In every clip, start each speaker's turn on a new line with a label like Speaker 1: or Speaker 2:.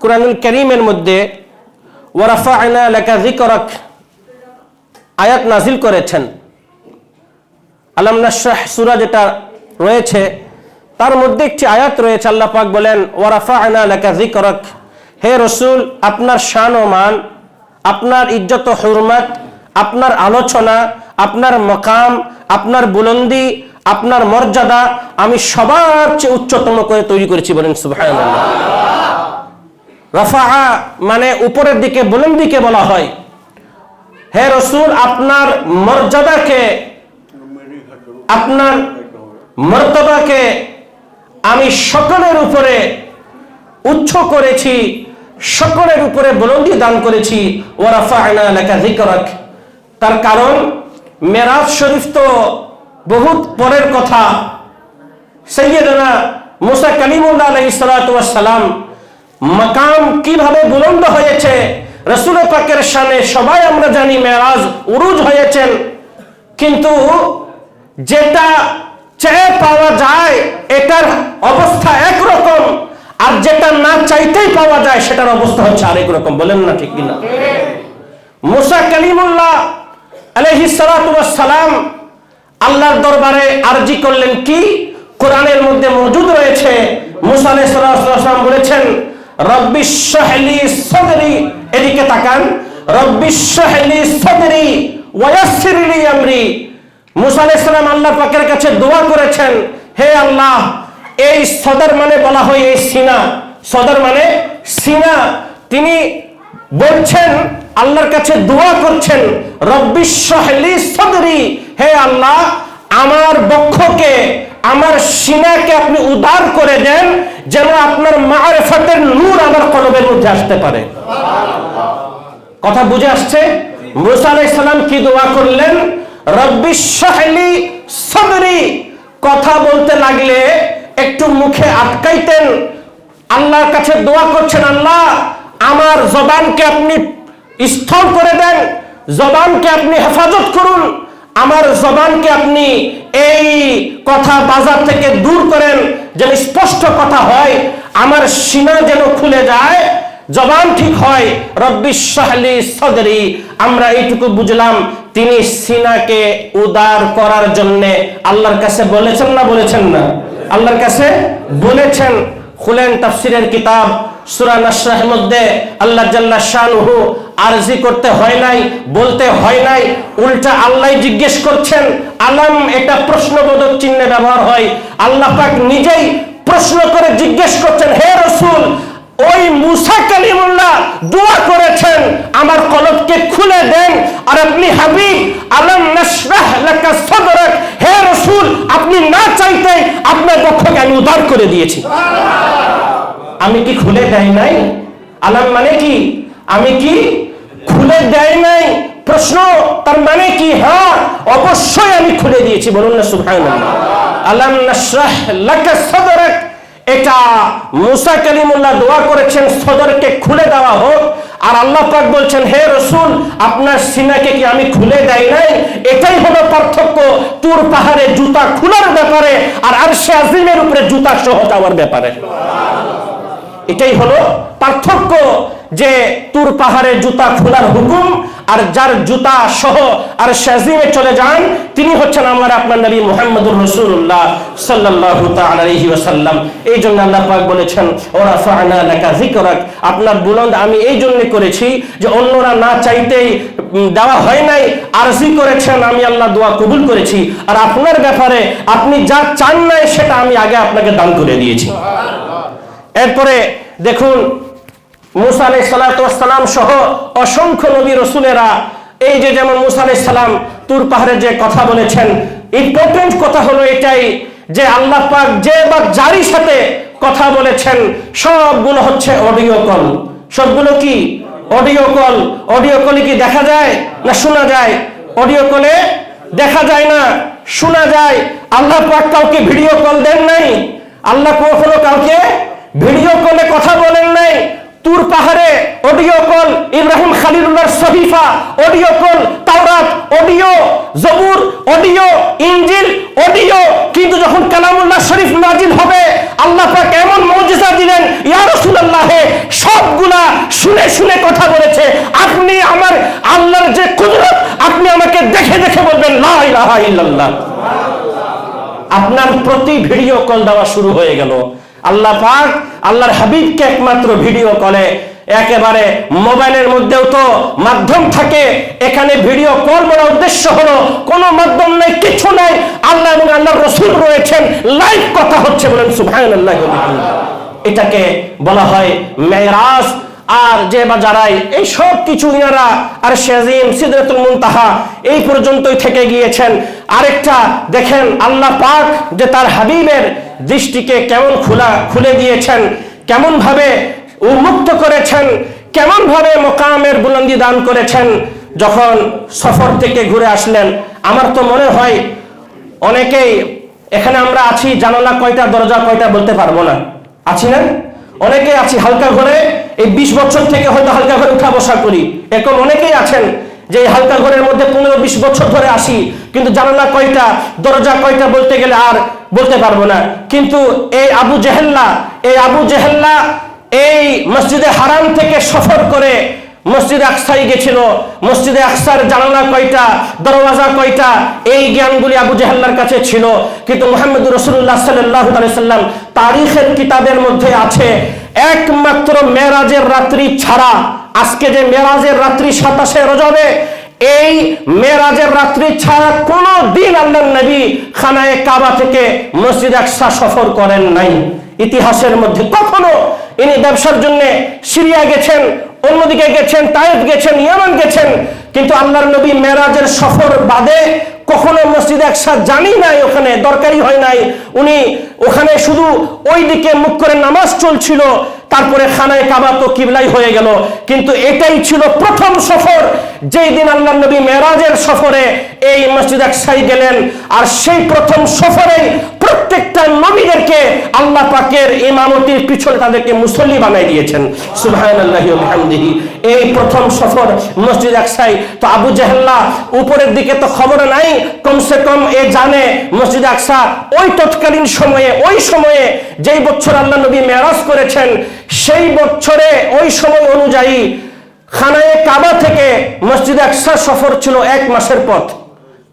Speaker 1: কুরআনুল করিমের মধ্যে ওয়ারাফা আয়না লেখা জিকরক আয়াত নাজিল করেছেন। আলাম নাশরাহ সূরা যেটা রয়েছে, তার মধ্যে একটি আয়াত রয়েছে, আল্লাহ পাক বলেন ওয়ারাফা আনা লেখা জিকরক হে রসুল, আপনার শান ও মান, আপনার ইজ্জত হুরমত, আপনার আলোচনা, আপনার মকাম, আপনার বুলন্দি, আপনার মর্যাদা, আমি সবার চেয়ে উচ্চতম করে তৈরি করেছি বলেন সুবহানাল্লাহ। রফা মানে উপরের দিকে বুলন্দিকে বলা হয়। হে রসুল, আপনার মর্যাদাকে, আপনার মর্তবাকে আমি সকলের উপরে উচ্চ করেছি, সকলের উপরে বুলন্দি দান করেছি। ও ওয়ারাফায়না লেখা জিকরক তার কারণ, মেরাজ শরীফ তো বহুত পরের কথা। সৈয়দনা মুসা কালিমুল্লাহ আলহি সালাম মাকাম কীভাবে বুলন্দ হয়েছে? রসুল পাকের সামনে সবাই আমরা জানি মেরাজ উরুজ হয়েছেন। কিন্তু যেটা চেয়ে পাওয়া যায়, এটার অবস্থা একরকম, আর যেটা না চাইতেই পাওয়া যায়, সেটার অবস্থা হচ্ছে আরেক রকম। বলেন না ঠিক কিনা? মুসা কালিমুল্লাহ আলহি সালাম আল্লাহর দরবারে আরজি করলেন কি? কোরআনের মধ্যে মজুদ রয়েছে। মুসা আলাইসালাম বলেছেন রব্বিশ্বহলি সদরি, এদিকে তাকান। কাছে দোয়া করেছেন, হে আল্লাহ, এই সদর মানে বলা হয় এই সিনা। সদর মানে সিনা। তিনি বলছেন, আল্লাহর কাছে দোয়া করছেন রব্বিশ্বহলি সদরি, হে আল্লাহ, আমার বক্ষকে আমার সিনাকে আপনি উদার করে দেন যেন আপনার মারেফাতের নূর আমার কলবের মধ্যে আসতে পারে। কথা বুঝে আসছে? মুসা কি দোয়া করলেন? রব্বিশ্বহলি সদরি। কথা বলতে লাগলে একটু মুখে আটকাইতেন। আল্লাহর কাছে দোয়া করছেন, আল্লাহ, আমার জবানকে আপনি স্থল করে দেন, জবানকে আপনি হেফাজত করুন। আমার জবানকে আপনি এই কথা বাজার থেকে দূর করেন, যেন স্পষ্ট কথা হয়। আমার সীমা যেন খুলে যায়, জবান ঠিক হয়। রব্বিশ্বহলি সদরি, আমরা এইটুকু বুঝলাম, তিনি সিনাকে উদার করার জন্য আল্লাহর কাছে বলেছেন না বলেছেন না? আল্লাহর কাছে বলেছেন, খুলেন তাফসিরের কিতাব, সূরা নাসরাহের মধ্যে আল্লাহ জাল্লা শানুহু আরজি করতে হয় নাই, বলতে হয় নাই, উল্টা আল্লাহ জিজ্ঞেস করছেন, আলাম, এটা প্রশ্নবোধক চিহ্নে ব্যবহার হয়। আল্লাহ পাক নিজেই প্রশ্ন করে জিজ্ঞেস করছেন, হে রসুল, ওই মুসা কালিমুল্লাহ দোয়া করেছেন, আমার কলবকে খুলে দেন, আর আপনি হাবিব, আলম নাসরাহ লাকা সাদরাক, হে রাসূল, আপনি না চাইতে আপনার পক্ষকে আমি উদ্ধার করে দিয়েছি। আমি কি খুলে দেয় নাই? আলাম মানে কি? আমি কি খুলে দেয় নাই। প্রশ্ন তার মানে কি? হ্যাঁ অবশ্যই আমি খুলে দিয়েছি, বলুন না সাদরাক। এটা মুসা কালিমুল্লাহ দোয়া করেছেন, সদরকে খুলে দেওয়া হোক। আর আল্লাহ পাক বলছেন, হে রসুল, আপনার সিনাকে কি আমি খুলে দেয় নাই? এটাই হলো পার্থক্য। তুর পাহাড়ে জুতা খোলার ব্যাপারে আর আরশে আজিমের উপরে জুতা সহ যাওয়ার ব্যাপারে। এটাই হলো পার্থক্য। যে তুর পাহাড়ে জুতা খোলার হুকুম আর যার জুতা সহ আর শাজিমে চলে যান তিনি হচ্ছেন আমার আপনার নবী মুহাম্মদুর রাসূলুল্লাহ সাল্লাল্লাহু তাআলা আলাইহি ওয়াসাল্লাম। এই জন্য আল্লাহ পাক বলেছেন ওরা ফাআনা লাকা যিকরাক। আপনার বুলন্দ আমি এই জন্য করেছি যে অন্যরা না চাইতেই দেওয়া হয় নাই আরজি করেছেন আমি আল্লাহ দোয়া কবুল করেছি। আর আপনার ব্যাপারে আপনি যা চান নাই সেটা আমি আগে আপনাকে দান করে দিয়েছি। এরপরে দেখুন মুসা আলাই সালাম সহ অসংখ্য নবী রসুলেরা এই যে যেমন মুসা আলাই সালাম তুর পাহাড়ে যে কথা বলেছেন, ইম্পর্টেন্ট কথা হলো এটাই যে আল্লাহ পাক যে বা যারই সাথে কথা বলেছেন, সবগুলো হচ্ছে অডিও কল। সবগুলো কি? Audio call. অডিও কলে কি দেখা যায় না শোনা যায়? অডিও কলে দেখা যায় না, শোনা যায়। আল্লাহ পাক কাউকে ভিডিও কল দেন নাই? আল্লাহ কখনো কাউকে ভিডিও কলে কথা বলেন নাই? তুর পাহাড়ে অডিও কল ইব্রাহিম খালিলুল্লাহর সহিফা, অডিও কল তাওরাত, অডিও জবুর, অডিও ইঞ্জিল, অডিও। কিন্তু যখন কালামুল্লাহ শরীফ নাজিল হবে, আল্লাহ পাক এমন মৌজিজা দিলেন, ইয়া রাসূলুল্লাহ, সবগুলা শুনে শুনে কথা বলেছে। আপনি আমার আল্লাহর যে কুদরত, আপনি আমাকে দেখে দেখে বলবেন, লা ইলাহা ইল্লাল্লাহ। আপনার প্রতি ভিডিও কল দেওয়া শুরু হয়ে গেল। আল্লাহ পাক আল্লাহর হাবিবকে একমাত্র ভিডিও কলে। একেবারে মোবাইলের মধ্যেও তো মাধ্যম থাকে। এখানে ভিডিও কল বলার উদ্দেশ্য হলো, কোনো মাধ্যম নাই, কিছু নাই। আল্লাহ এবং আল্লাহর রসুল রয়েছেন, লাইভ কথা হচ্ছে বলেন, সুবহানাল্লাহ। এটাকে বলা হয় মেরাজ আর যে বা যারাই, এই সব কিছু ইনারা আর শেজিম সিদরাতুল মুনতাহা এই পর্যন্তই থেকে গিয়েছেন। আরেকটা, দেখেন আল্লাহ পাক যে তার হাবিবের দৃষ্টিকে কেমন খোলা, খুলে দিয়েছেন কেমন ভাবে উন্মুক্ত করেছেন কেমন ভাবে মোকামের বুলন্দি দান করেছেন, যখন সফর থেকে ঘুরে আসলেন। আমার তো মনে হয় অনেকেই, এখানে আমরা আছি, জানালা কয়টা, দরজা কয়টা বলতে পারব না। আছি না? অনেকে আছি, হালকা ঘরে এই বিশ বছর থেকে হয়তো হালকা ঘরে উঠা বসা করি। এখন অনেকেই আছেন যে হালকা ঘরের মধ্যে পনেরো বিশ বছর ধরে আসি, কিন্তু জানালা কয়টা, দরজা কয়টা বলতে গেলে আর বলতে পারব না। কিন্তু এই আবু জেহেল্লা, এই আবু জেহেল্লা এই মসজিদে হারাম থেকে সফর করে মসজিদে আকসাই গেছিল। মসজিদে আকসার জানালা কয়টা, দরওয়াজা কয়টা, এই জ্ঞানগুলি আবু জাহাল্লার কাছে ছিল। কিন্তু মোহাম্মদ রসুল্লাহ সাল্লাহ সাল্লাম তারিখের কিতাবের মধ্যে আছে একমাত্র মেরাজের রাত্রি ছাড়া আজকে যে মেরাজের রাত্রি সাতাশে রজবে, এই মেরাজের রাত্রি ছাড়া কোনো দিন আল্লাহ নবী খানায় কাবা থেকে মসজিদ একসা সফর করেন নাই। ইতিহাসের মধ্যে কখনো ইনি ব্যবসার জন্য সিরিয়া গেছেন, অন্যদিকে গেছেন, তায়েফ গেছেন, ইয়ামান গেছেন, কিন্তু আল্লাহর নবী মেরাজের সফর বাদে কখনো মসজিদ একসাথ জানি নাই ওখানে দরকারি হয় নাই। উনি ওখানে শুধু ওই দিকে মুখ করে নামাজ চলছিল, তারপরে খানায় কাবা তো কিবলাই হয়ে গেল। কিন্তু এটাই ছিল প্রথম সফর। যেই দিন আল্লাহ নবী মেরাজের সফরে এই মসজিদ একসাই গেলেন, আর সেই প্রথম সফরেই প্রত্যেকটা নবীদেরকে আল্লাহ পাকের ইমামতির পিছনে তাদেরকে মুসল্লি বানাই দিয়েছেন। সুবহানাল্লাহি ওয়া বিহামদিহি। এই প্রথম সফর মসজিদ আকসাই। তো আবু জাহেল্লা উপরের দিকে তো খবর নাই, কমসে কম এ জানে মসজিদ আকসা ওই তৎকালীন সময়ে, ওই সময়ে যেই বছর আল্লাহ নবী মেরাজ করেছেন, সেই বছরে ওই সময় অনুযায়ী খানায়ে কাবা থেকে মসজিদ আকসা সফর ছিল এক মাসের পথ।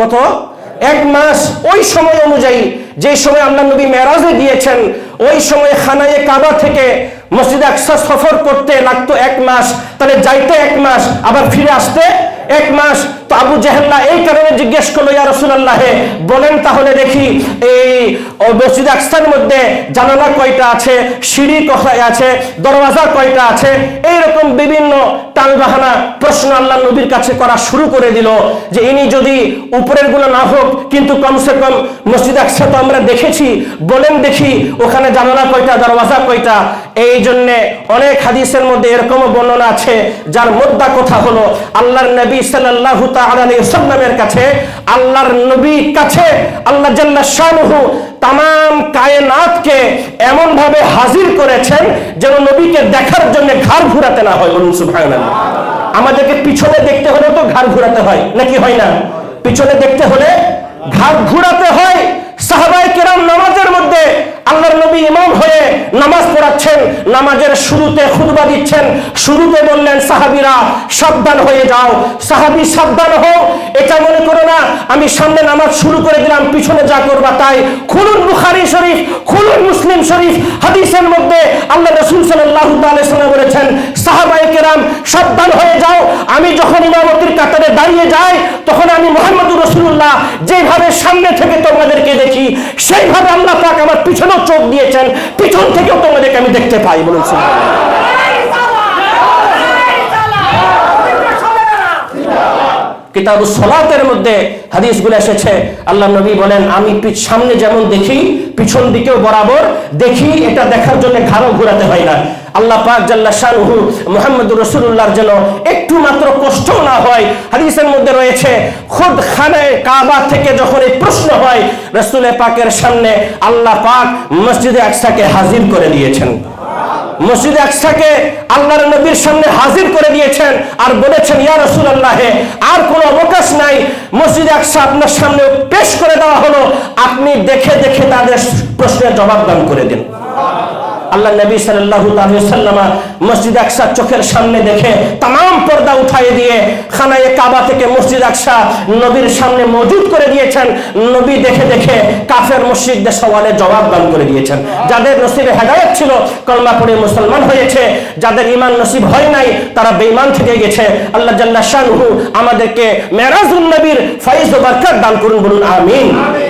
Speaker 1: কত? এক মাস ওই সময় অনুযায়ী, যে সময় আল্লাহ নবী মেরাজে দিয়েছেন ওই সময় খানায়ে কাবা থেকে মসজিদে আকসা সফর করতে লাগতো এক মাস, তাহলে যাইতে এক মাস, আবার ফিরে আসতে এক মাস তো আবু জাহেল্লা এই কারণে জিজ্ঞেস করল, ইয়া রাসূলুল্লাহ, বলেন তাহলে দেখি এই মসজিদ আকসার মধ্যে জানালা কয়টা আছে, সিঁড়ি কোথায় আছে, দরওয়াজা কয়টা আছে? এইরকম বিভিন্ন টালবাহানা প্রশ্ন আল্লাহ নবীর কাছে করা শুরু করে দিল যে ইনি যদি উপরেরগুলো না হোক, কিন্তু কমসে কম মসজিদ আকসা তো আমরা দেখেছি, বলেন দেখি ওখানে জানালা কয়টা, দরওয়াজা কয়টা? এই জন্যে অনেক হাদিসের মধ্যে এরকম বর্ণনা আছে, যার মোদ্দা কথা হলো, আল্লাহর নবী সাল্লাল্লাহু তাআলা আলাইহি সাল্লামের কাছে, আল্লাহর নবী কাছে আল্লাহ জাল্লা শানুহু তাম এমন ভাবে হাজির করেছেন যেন নবীকে দেখার জন্য ঘাড় ঘুরাতে না হয়। বলুন সুবহানাল্লাহ। আমাদেরকে পিছনে দেখতে হলে তো ঘাড় ঘুরাতে হয়, নাকি হয় না? পিছনে দেখতে হলে ঘাড় ঘুরাতে হয় সাহাবাই কেরাম নামাজের মধ্যে। আল্লাহর নবী ইমাম হয়ে নামাজ পড়াচ্ছেন, নামাজের শুরুতে খুতবা দিচ্ছেন, শুরুতে বললেন, সাহাবীরা, সাবধান হয়ে যাও। সাহাবী সাবধান হও এটা মনে করো না, আমি সামনে নামাজ শুরু করে দিলাম, পিছনে যা করবা তাই। খুলুন বুখারী শরীফ, খুলুন মুসলিম শরীফ, হাদিসের মধ্যে আল্লাহ রাসূল তাআলা সাল্লাম বলেছেন সাহাবায়ে কেরাম সাবধান হয়ে যাও। আমি যখন ইমামতির কাতারে দাঁড়িয়ে যাই, তখন আমি মুহাম্মদুর রাসূলুল্লাহ, যেভাবে সামনে থেকে তোমাদেরকে দেখি, সেইভাবে আল্লাহ পাক আমার পিছনেও চোখ দিয়েছেন পিছন থেকেও তোমাদেরকে আমি দেখতে পাই বলুন কিতাব সলাতের মধ্যে হাদিসগুলো এসেছে। আল্লাহ নবী বলেন, আমি সামনে যেমন দেখি, পিছন দিকেও বরাবর দেখি, এটা দেখার জন্য ঘাড়ও ঘোরাতে হয় না। আল্লাহ পাক জাল্লা শাহরুহু মোহাম্মদ রসুল্লাহর যেন একটু মাত্র কষ্ট না হয়। হাদিসের মধ্যে রয়েছে, খুদ খানে কাবা থেকে যখন এই প্রশ্ন হয়, রসুলের পাকের সামনে আল্লাহ পাক মসজিদে আকসাকে হাজির করে দিয়েছেন। মসজিদ একসাকে আল্লাহর নবীর সামনে হাজির করে দিয়েছেন আর বলেছেন, ইয়া রসুল আল্লাহে আর কোনো অবকাশ নাই। মসজিদ একসা আপনার সামনে পেশ করে দেওয়া হলো। আপনি দেখে দেখে তাদের প্রশ্নের জবাব দান করে দিন। আল্লাহ নবী সাল্লাল্লাহু তাআলা সাল্লামা মসজিদ আকসা চোখের সামনে দেখে তাম পর্দা উঠাই দিয়ে খানায়ে কাবা থেকে মসজিদ আকসা নবীর সামনে মজুদ করে দিয়েছেন। নবী দেখে দেখে কাফের মসজিদদের সওয়ালের জবাব দান করে দিয়েছেন। যাদের নসিবে হেদায়েত ছিল, কলমা পড়ে মুসলমান হয়েছে। যাদের ইমান নসিব হয় নাই, তারা বেঈমান থেকে গেছে। আল্লাহ জাল্লা শানহু আমাদেরকে মেরাজুন নবীর ফাইজ ও বরকত দান করুন, বলুন আমিন আমিন।